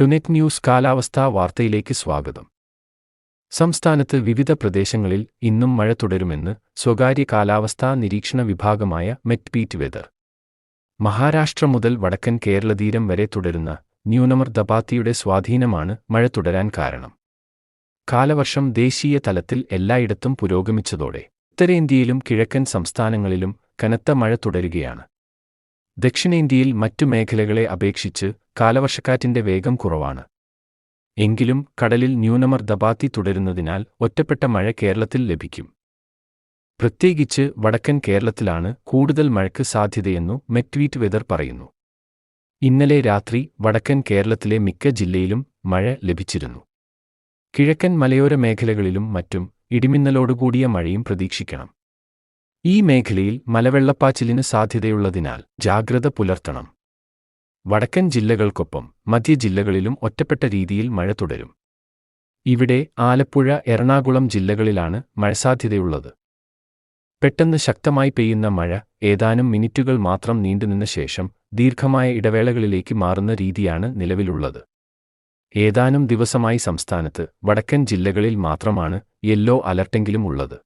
ടുനെറ്റ് news കാലാവസ്ഥാ വാർത്തയിലേക്ക് സ്വാഗതം. സംസ്ഥാനത്ത് വിവിധ പ്രദേശങ്ങളിൽ ഇന്നും മഴ തുടരുമെന്ന് സ്വകാര്യ കാലാവസ്ഥാ നിരീക്ഷണ വിഭാഗമായ മെറ്റ്പീറ്റ് വെതർ. മഹാരാഷ്ട്ര മുതൽ വടക്കൻ കേരളതീരം വരെ തുടരുന്ന ന്യൂനമർദ്ദപാത്തിയുടെ സ്വാധീനമാണ് മഴ തുടരാൻ കാരണം. കാലവർഷം ദേശീയ തലത്തിൽ എല്ലായിടത്തും പുരോഗമിച്ചതോടെ ഉത്തരേന്ത്യയിലും കിഴക്കൻ സംസ്ഥാനങ്ങളിലും കനത്ത മഴ തുടരുകയാണ്. ദക്ഷിണേന്ത്യയിൽ മറ്റു മേഖലകളെ അപേക്ഷിച്ച് കാലവർഷക്കാറ്റിന്റെ വേഗം കുറവാണ്. എങ്കിലും കടലിൽ ന്യൂനമർ ദബാത്തി തുടരുന്നതിനാൽ ഒറ്റപ്പെട്ട മഴ കേരളത്തിൽ ലഭിക്കും. പ്രത്യേകിച്ച് വടക്കൻ കേരളത്തിലാണ് കൂടുതൽ മഴയ്ക്ക് സാധ്യതയെന്നു മെറ്റ്വീറ്റ് വെതർ പറയുന്നു. ഇന്നലെ രാത്രി വടക്കൻ കേരളത്തിലെ മിക്ക ജില്ലയിലും മഴ ലഭിച്ചിരുന്നു. കിഴക്കൻ മലയോര മേഖലകളിലും മറ്റും ഇടിമിന്നലോടുകൂടിയ മഴയും പ്രതീക്ഷിക്കണം. ഈ മേഖലയിൽ മലവെള്ളപ്പാച്ചിലിന് സാധ്യതയുള്ളതിനാൽ ജാഗ്രത പുലർത്തണം. വടക്കൻ ജില്ലകൾക്കൊപ്പം മധ്യ ജില്ലകളിലും ഒറ്റപ്പെട്ട രീതിയിൽ മഴ തുടരും. ഇവിടെ ആലപ്പുഴ എറണാകുളം ജില്ലകളിലാണ് മഴ സാധ്യതയുള്ളത്. പെട്ടെന്ന് ശക്തമായി പെയ്യുന്ന മഴ ഏതാനും മിനിറ്റുകൾ മാത്രം നീണ്ടുനിന്ന ശേഷം ദീർഘമായ ഇടവേളകളിലേക്ക് മാറുന്ന രീതിയാണ് നിലവിലുള്ളത്. ഏതാനും ദിവസമായി സംസ്ഥാനത്ത് വടക്കൻ ജില്ലകളിൽ മാത്രമാണ് യെല്ലോ അലർട്ടെങ്കിലും ഉള്ളത്.